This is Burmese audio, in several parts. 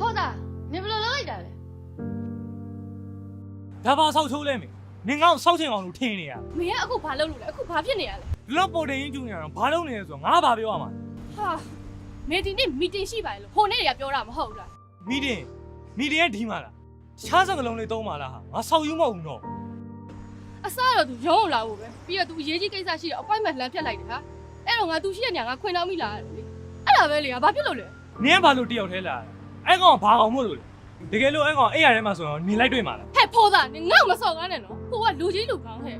ဖောက်တာနင်ဘယ်လိုလုပ်လိုက်တာလဲဒါပါဆောက်ထိုးလဲမင်းနင်ကောင်ဆောက်ချင်အောင်လို့ထင်နေရမင်းကအခုဘာလုပ်လို့လဲအခုဘာဖြစ်နေရလဲလော့ပေါ်တင်ရင်ကျူနေရအောင်ဘာလုပ်နေလဲဆိုတော့ငါဘာပြောရမှာဟာမင်းဒီနေ့မီတင်ရှိပါလေလို့ဟိုနေ့ကပြောတာမဟုတ်ဘူးလားမီတင်မီတင်ကဒီမှာလားတခြားစကားလုံးလေးသုံးပါလားဟာငါဆောက်ယူမဟုတ်ဘူးနော်အစားတော့သူရုံးအောင်လာဖို့ပဲပြီးတော့သူအရေးကြီးကိစ္စရှိတော့အပွိုင်မန့်လမ်းဖြတ်လိုက်တယ်ဟာအဲ့တော့ငါသူရှိရနေငါခွင်တော့မိလာတယ်လေအဲ့ဒါပဲလေငါဘာဖြစ်လို့လဲနင်းဘာလို့တယောက်ထဲလာလဲ အဲ့ကောင်ကဘာကောင်မို့လို့လဲတကယ်လို့အဲ့ကောင်အဲ့ရထဲမှာဆိုတော့နေလိုက်တွေ့မှာလားဟဲ့ဖောသားနင်ငါ့ကိုမစော်ကားနဲ့နော်ဟိုကလူကြီးလူကောင်းဟဲ့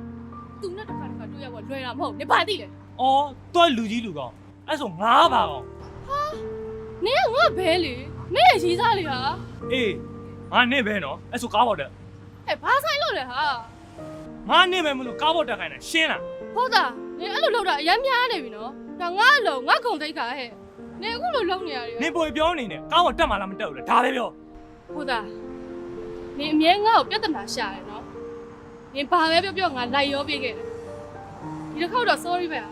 तू နဲ့တစ်ခါတစ်ခါတွေ့ရတော့လွယ်တာမဟုတ်နင်ဘာသိလဲအော်တွားလူကြီးလူကောင်အဲ့ဆိုငါဘာကောင်နင်ကငါဘဲလေမင်းရဲ့ရေးစားလေဟာအေးငါနေပဲနော်အဲ့ဆိုကားပေါ်တက်ဟဲ့ဘာဆိုင်လို့လဲဟာငါနေပဲမလို့ကားပေါ်တက်ခိုင်းတယ်ရှင်းလားဖောသားနင်အဲ့လိုလုပ်တာအရင်များနေပြီနော်ဒါငါအလုံးငါကုံသိက္ခာဟဲ့ နင်အခုလိုလုပ်နေရတယ်နင်ပေါ်ပြောနေတယ်ကားပေါ်တက်မှာလားမတက်ဘူးလားဒါပဲပြောဟုတ်သားနင်အမြဲငါ့ကိုပြဿနာရှာတယ်နော်နင်ဘာပဲပြောပြောငါလိုက်ရောပြေးခဲ့တယ်ဒီတစ်ခေါက်တော့ sorry ပဲဟာ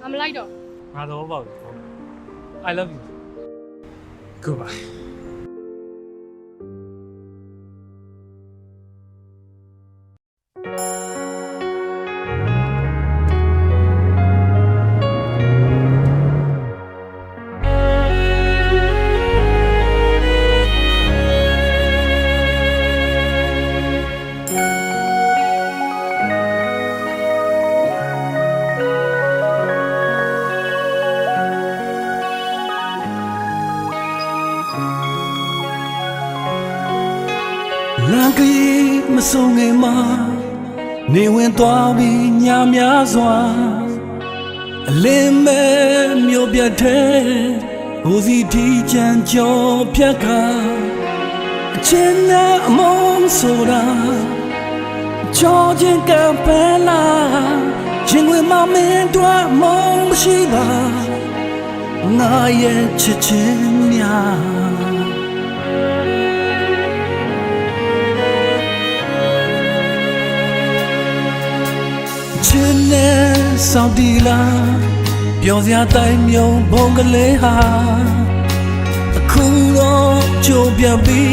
ငါမလိုက်တော့ငါတော့ပေါ့ I love you goodbye လမ်းကလေးမဆုံးငယ်မှာနေဝင်သွားပြီးညများစွာအလင်းမဲ့မြို့ပြတ်တဲ့ဟိုစီတီချမ်းကျော်ဖြတ်ခါအချင်းနဲ့အမုန်းဆိုတာချောချင်းကပဲလာချင်းဝင်မမင်းတို့မုန်းမရှိပါငါရဲ့ချစ်ချင်းများ စောင့်တီလာပြောစရာတိုင်းမြုံဘုံကလေးဟာအခုတော့ကြိုပြပြီ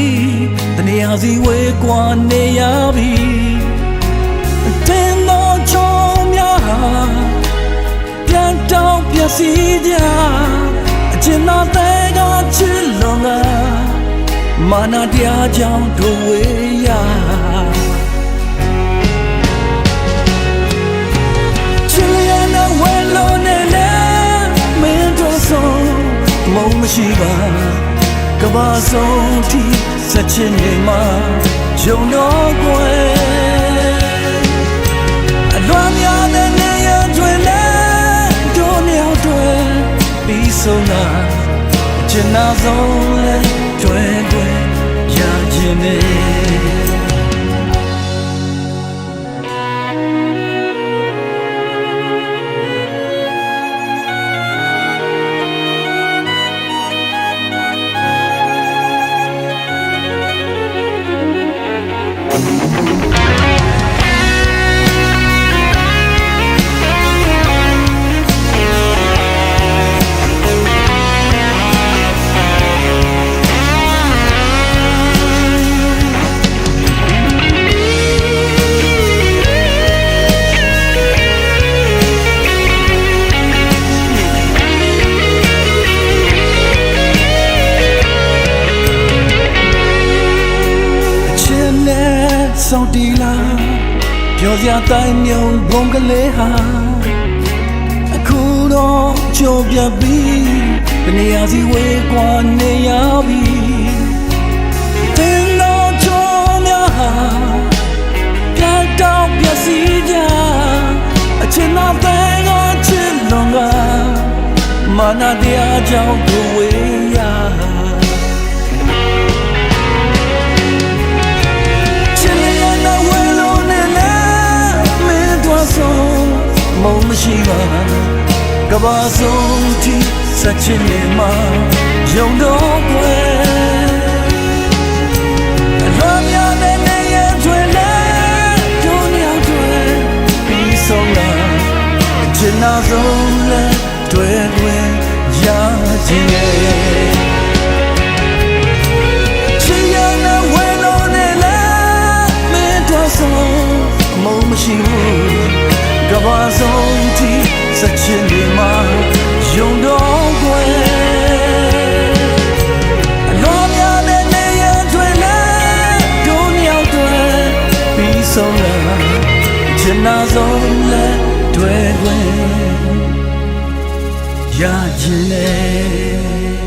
တနေရာစီဝေးကွာနေရပြီတင်တော့ချုံများဟာပြန်တောင်းပြစီကြအချင်တော်တဲ့ကချစ်လုံးကမာနာတရားကြောင့်တို့ဝေးရ ရှိပါကဘာဆုံးထိစချင်နေမှာဂျုံတော့ကွယ်အလွမ်းများတဲ့နေရတွေလည်းတို့မြောက်တွေပြီးဆုံးတာအချင်နာဆုံးလဲ နဲ့စောင့်တီလာပြောစရာတိုင်းမြုံဘုံကလေးဟာအခုတော့ကြိုပြပြီတနေရာစီဝေးကွာနေရပြီတင်တော့ကြုံများဟာပြန်တောင်းပြစီကြအချင်းတော်တဲ့ကချစ်လုံးကမာနာတရားကြောင့်ကို မရှိပါကဘာဆုံးထိဆက်ချင်နေမှာယုံတော့ကွယ်那走了，对对呀，今夜。只要那温柔的来，没多少，梦不醒，搞不走。 ဆက်ချင်နေမှာယုံတော့ွယ်အလောများတဲ့နေရာတွေနဲ့ဒုညောက်တွေပြီးဆုံးလာချင်နာဆုံးလက်တွေွယ်ရခြင်းနဲ့